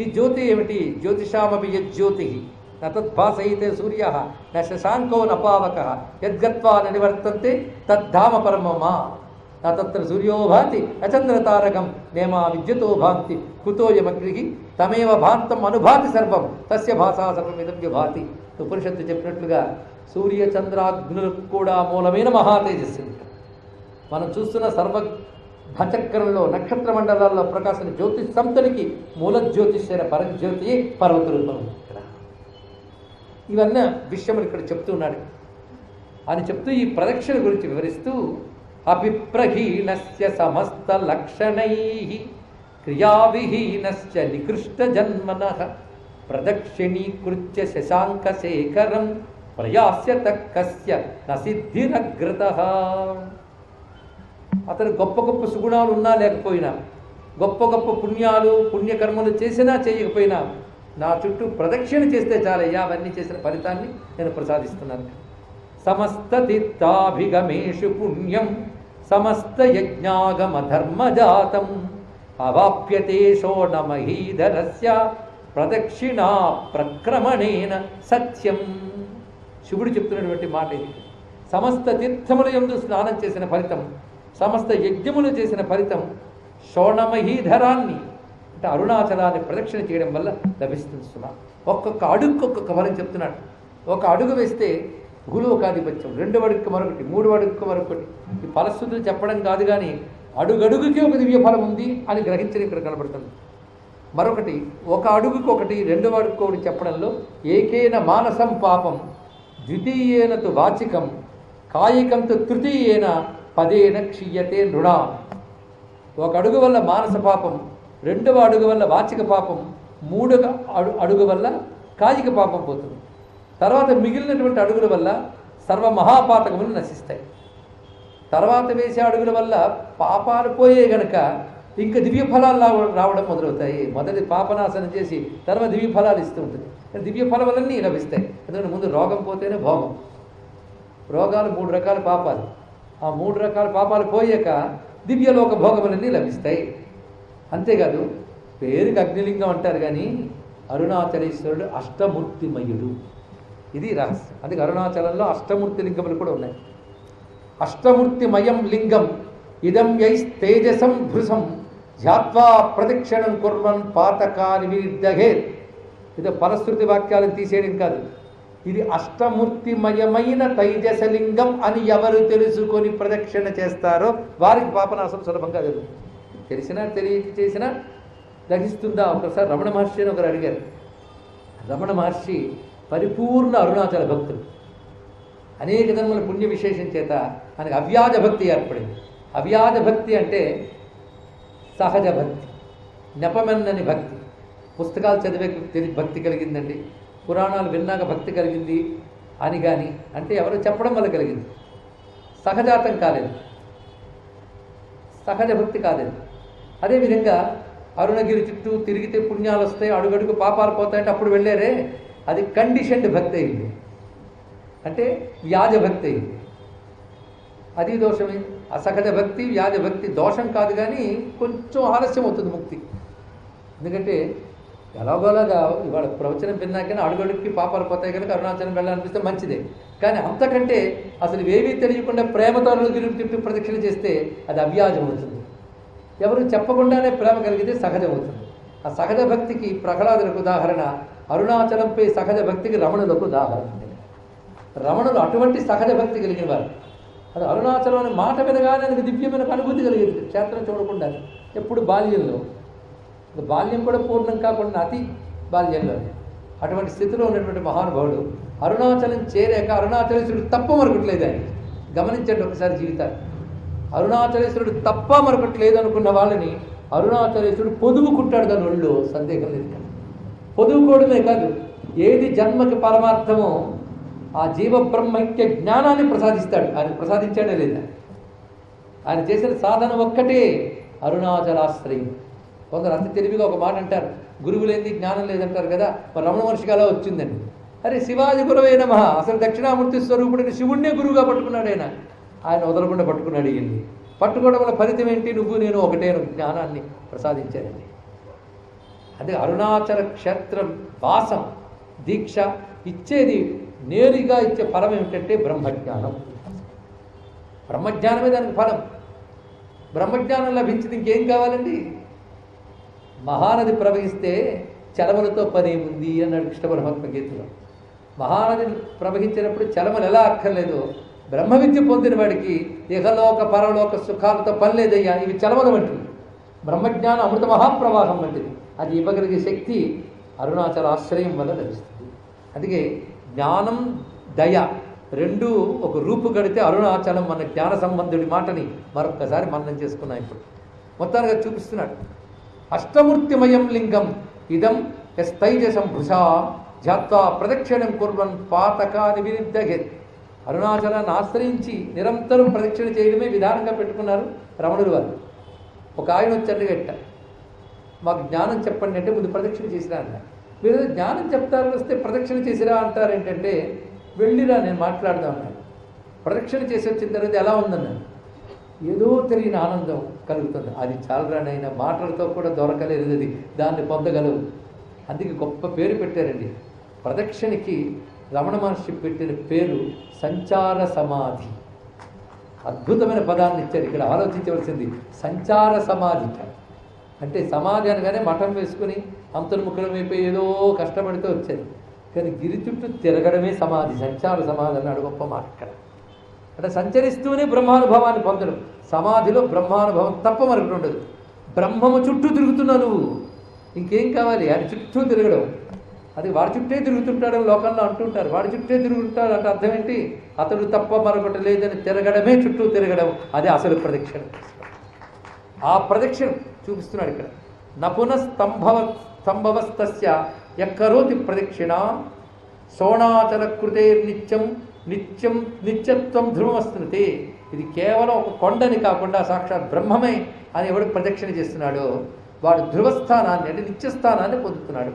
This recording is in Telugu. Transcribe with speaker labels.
Speaker 1: ఈ జ్యోతి ఏమిటి? జ్యోతిషామపి యజ్యోతి. నతద్భాసయితే సూర్య. న శశాంకో నపావక యద్గత్వా నివర్తంతే తద్ధామ పరమమా. నత్ర సూర్యో భాంతి అచంద్ర తారకం. నేమా విద్యుతో భాంతి కుతోయమగ్రిహి తమేవ భాంతం అనుభాతి సర్వం. తస్య భాషా సర్వమిదం విభాతి ఉపనిషత్తు చెప్పినట్లుగా సూర్య చంద్రాగ్నులకు కూడా మూలమైన మహాతేజస్సు. మనం చూస్తున్న సర్వ భచక్రంలో నక్షత్ర మండలాల్లో ప్రకాశం జ్యోతి సంతనికి మూల జ్యోతిషైన పరజ్యోతి పర్వత రూపం ఇక్కడ. ఇవన్నీ విషయములు ఇక్కడ చెప్తూ ఉన్నాడు. అని చెప్తూ ఈ ప్రదక్షిణ గురించి వివరిస్తూ అభిప్రహీణస్య సమస్త లక్షణై క్రియావిహీనస్య నికృష్ట జన్మన ప్రదక్షిణీకృత్య శశాంకశేఖరం ప్రయాస్య తక్కస్య నసిద్ధిరగ్రత అతను గొప్ప గొప్ప సుగుణాలు ఉన్నా లేకపోయినా గొప్ప గొప్ప పుణ్యాలు పుణ్యకర్మలు చేసినా చేయకపోయినా నా చుట్టూ ప్రదక్షిణ చేస్తే చాలయ్యా అవన్నీ చేసిన ఫలితాన్ని నేను ప్రసాదిస్తున్నాను. సమస్త తీర్థాభిగమేషు పుణ్యం సమస్త యజ్ఞాగమ ధర్మజాతం అవాప్యతేషో నమహీధరస్య ప్రదక్షిణా ప్రక్రమణేన సత్యం. శివుడు చెప్తున్నటువంటి మాట ఇది సమస్త తీర్థములయందు స్నానం చేసిన ఫలితం సమస్త యజ్ఞములు చేసిన ఫలితం షోణమహీధరాన్ని అంటే అరుణాచలాన్ని ప్రదక్షిణ చేయడం వల్ల లభిస్తుంది సుమా. ఒక్కొక్క అడుగుకు ఒక్కొక్క ఫలం చెప్తున్నాడు. ఒక అడుగు వేస్తే భూలోకాధిపత్యం రెండు అడుగుకి మరొకటి మూడు అడుగుకు మరొకటి. ఈ ఫలశ్రుతులు చెప్పడం కాదు కానీ అడుగడుగుకి ఒక దివ్య ఫలం ఉంది అని గ్రహించడం ఇక్కడ కనబడుతుంది. మరొకటి ఒక అడుగుకు ఒకటి రెండవ అడుగుకు ఒకటి చెప్పడంలో ఏకేన మానసం పాపం ద్వితీయేనతు వాచికం కాయికం తు తృతీయేన పదేన క్షీయతే నృణ. ఒక అడుగు వల్ల మానస పాపం రెండవ అడుగు వల్ల వాచిక పాపం మూడవ అడు అడుగు వల్ల కాయిక పాపం పోతుంది. తర్వాత మిగిలినటువంటి అడుగుల వల్ల సర్వ మహాపాతకములు నశిస్తాయి. తర్వాత వేసే అడుగుల వల్ల పాపాలు పోయే గనక ఇంకా దివ్య ఫలాలు రావడం మొదలవుతాయి. మొదటి పాపనాశనం చేసి తర్వాత దివ్య ఫలాలు ఇస్తూ ఉంటుంది. దివ్య ఫలములన్నీ లభిస్తాయి. ఎందుకంటే ముందు రోగం పోతేనే భోగం. రోగాలు మూడు రకాల పాపాలు. ఆ మూడు రకాల పాపాలు పోయాక దివ్యలోక భోగములన్నీ లభిస్తాయి. అంతేకాదు పేరుకి అగ్నిలింగం అంటారు కానీ అరుణాచలేశ్వరుడు అష్టమూర్తిమయుడు. ఇది రహస్యం. అందుకే అరుణాచలంలో అష్టమూర్తి లింగములు కూడా ఉన్నాయి. అష్టమూర్తిమయం లింగం ఇదం యైస్ తేజసం భృసం ధ్యాత్వా ప్రదక్షిణం కుర్వన్ పాతకాని విర్దహేత్ ఇదో పరశృతి వాక్యాలను తీసేయడం కాదు. ఇది అష్టమూర్తిమయమైన తైజసలింగం అని ఎవరు తెలుసుకొని ప్రదక్షిణ చేస్తారో వారికి పాపనాశం సులభంగా జరుగుతుంది తెలిసినా తెలియక చేసినా దహిస్తుందా? ఒకసారి రమణ మహర్షి అని ఒకరు అడిగారు. రమణ మహర్షి పరిపూర్ణ అరుణాచల భక్తుడు. అనేక జన్మల పుణ్య విశేషం చేత ఆయనకు అవ్యాజ భక్తి ఏర్పడింది. అవ్యాజ భక్తి అంటే సహజ భక్తి నెపమెన్నని భక్తి. పుస్తకాలు చదివే తెలి- భక్తి కలిగిందండి. పురాణాలు విన్నాక భక్తి కలిగింది అని కానీ అంటే ఎవరు చెప్పడం వల్ల కలిగింది. సహజాతం కాలేదు. సహజ భక్తి కాలేదు. అదేవిధంగా అరుణగిరి చుట్టూ తిరిగితే పుణ్యాలు వస్తాయి అడుగడుగు పాపాలు పోతాయంటే అప్పుడు వెళ్ళారే అది కండిషన్డ్ భక్తి అయింది. అంటే వ్యాజ భక్తి అయింది. అది దోషమే. అసహజ భక్తి వ్యాజ భక్తి దోషం కాదు కానీ కొంచెం ఆలస్యం అవుతుంది ముక్తి. ఎందుకంటే ఎలాగోలాగా ఇవాళ ప్రవచనం విన్నాకనే అడుగడుక్కి పాపాలు పోతాయి కనుక అరుణాచలం వెళ్ళాలనిపిస్తే మంచిదే. కానీ అంతకంటే అసలు ఏమీ తెలియకుండా ప్రేమతో తిరుగు తిప్పి ప్రదక్షిణ చేస్తే అది అవ్యాజం అవుతుంది. ఎవరు చెప్పకుండానే ప్రేమ కలిగితే సహజం అవుతుంది. ఆ సహజ భక్తికి ప్రహ్లాదులకు ఉదాహరణ అరుణాచలంపై సహజ భక్తికి రమణులకు ఉదాహరణ. రమణులు అటువంటి సహజ భక్తి కలిగిన వారు. అది అరుణాచలం అనే మాట వినగానే దివ్యమైన అనుభూతి కలిగింది. క్షేత్రం చూడకుండా ఎప్పుడు బాల్యంలో. బాల్యం కూడా పూర్ణం కాకుండా అతి బాల్యంలో అటువంటి స్థితిలో ఉన్నటువంటి మహానుభావుడు అరుణాచలం చేరాక అరుణాచలేశ్వరుడు తప్ప మరొకట్లేదు ఆయన. గమనించండి ఒకసారి జీవితాన్ని. అరుణాచలేశ్వరుడు తప్ప మరొకట్లేదు అనుకున్న వాళ్ళని అరుణాచలేశ్వరుడు పొదువుకుంటాడు దాని ఒళ్ళు సందేహం లేదు పొదువుకోవడమే కాదు ఏది జన్మకి పరమార్థమో ఆ జీవ బ్రహ్మైక్య జ్ఞానాన్ని ప్రసాదిస్తాడు. ఆయన ప్రసాదించాడే లేదా? ఆయన చేసిన సాధన ఒక్కటే అరుణాచలాశ్రయం. కొందరు అంత తెలివిగా ఒక మాట అంటారు. గురువు లేని జ్ఞానం లేదంటారు కదా. మరి రమణ మహర్షికి అలా వచ్చిందండి అరే శివాజీ గురువే నమ. అసలు దక్షిణామూర్తి స్వరూపుడిని శివుణ్ణే గురువుగా పట్టుకున్నాడు ఆయన. ఆయన వదలకుండా పట్టుకున్నాడు ఈయన్ని. పట్టుకోవడం వల్ల ఫలితం ఏంటి? నువ్వు నేను ఒకటే జ్ఞానాన్ని ప్రసాదించానండి. అదే అరుణాచల క్షేత్రం వాసం. దీక్ష ఇచ్చేది నేరుగా ఇచ్చే ఫలం ఏమిటంటే బ్రహ్మజ్ఞానం. బ్రహ్మజ్ఞానమే దానికి ఫలం. బ్రహ్మజ్ఞానం లభించింది ఇంకేం కావాలండి? మహానది ప్రవహిస్తే చలమలతో పని ఉంది అన్నాడు కృష్ణ పరమాత్మ గీతలో. మహానది ప్రవహించినప్పుడు చలమలు ఎలా అక్కర్లేదు బ్రహ్మ విద్య పొందిన వాడికి ఇహలోక పరలోక సుఖాలతో పని లేదయ్యా ఇవి చలమలు వంటివి. బ్రహ్మజ్ఞానం అమృత మహాప్రవాహం వంటిది. అది ఇవ్వగలిగే శక్తి అరుణాచల ఆశ్రయం వల్ల లభిస్తుంది. అందుకే జ్ఞానం దయ రెండు ఒక రూపు గడితే అరుణాచలం మన జ్ఞాన సంబంధుడి మాటని మరొక్కసారి మననం చేసుకున్నాం ఇప్పుడు. మొత్తానికి చూపిస్తున్నాడు. అష్టమూర్తిమయం లింగం ఇదం ఎస్తైజసం భృషా జాత్వా ప్రదక్షిణం కుర్వన్ పాతకాని వినిద్దగెత్ అరుణాచలాన్ని ఆశ్రయించి నిరంతరం ప్రదక్షిణ చేయడమే విధానంగా పెట్టుకున్నారు రమణులు వారు ఒక ఆయన వచ్చారు గట్ట మాకు జ్ఞానం చెప్పండి అంటే ముందు ప్రదక్షిణ చేసిరా అన్నారు. మీరు జ్ఞానం చెప్తారు వస్తే ప్రదక్షిణ చేసిరా అంటారు ఏంటంటే వెళ్ళిరా నేను మాట్లాడదాం అన్నాడు ప్రదక్షిణ చేసి వచ్చిన తర్వాత ఎలా ఉందన్నాను ఏదో తెలియని ఆనందం కలుగుతుంది. అది చాలరానైన మాటలతో కూడా దొరకలేదు అది దాన్ని పొందగలవు. అందుకే గొప్ప పేరు పెట్టారండి. ప్రదక్షిణకి రమణ మహర్షి పెట్టిన పేరు సంచార సమాధి. అద్భుతమైన పదాన్ని ఇచ్చారు. ఇక్కడ ఆలోచించవలసింది సంచార సమాధి. అంటే సమాధి అనగానే మఠం వేసుకుని అంతర్ముఖులం అయిపోయి ఏదో కష్టపడితే వచ్చేది కానీ గిరి చుట్టూ తిరగడమే సమాధి. సంచార సమాధి అన్నాడు గొప్ప మాట ఇక్కడ అంటే సంచరిస్తూనే బ్రహ్మానుభవాన్ని పొందడం. సమాధిలో బ్రహ్మానుభవం తప్ప మరొకటి ఉండదు. బ్రహ్మము చుట్టూ తిరుగుతున్నావు నువ్వు. ఇంకేం కావాలి? ఆయన చుట్టూ తిరగడం. అది వాడి చుట్టే తిరుగుతుంటాడని లోకంలో అంటుంటారు. వాడి చుట్టే తిరుగుతుంటాడు అంటే అర్థం ఏంటి? అతడు తప్ప మరొకటి లేదని తిరగడమే చుట్టూ తిరగడం. అదే అసలు ప్రదక్షిణ. ఆ ప్రదక్షిణ చూపిస్తున్నాడు ఇక్కడ. నపున స్తంభవ స్తంభవస్తస్య ఎక్కరోతి ప్రదక్షిణ. సోణాచల కృతే నిత్యం నిత్యం నిత్యత్వం ధ్రువమస్తున్నతే ఇది కేవలం ఒక కొండని కాకుండా సాక్షాత్ బ్రహ్మమే అని ఎవడు ప్రదక్షిణ చేస్తున్నాడో వాడు ధ్రువస్థానాన్ని అంటే నిత్యస్థానాన్ని పొందుతున్నాడు.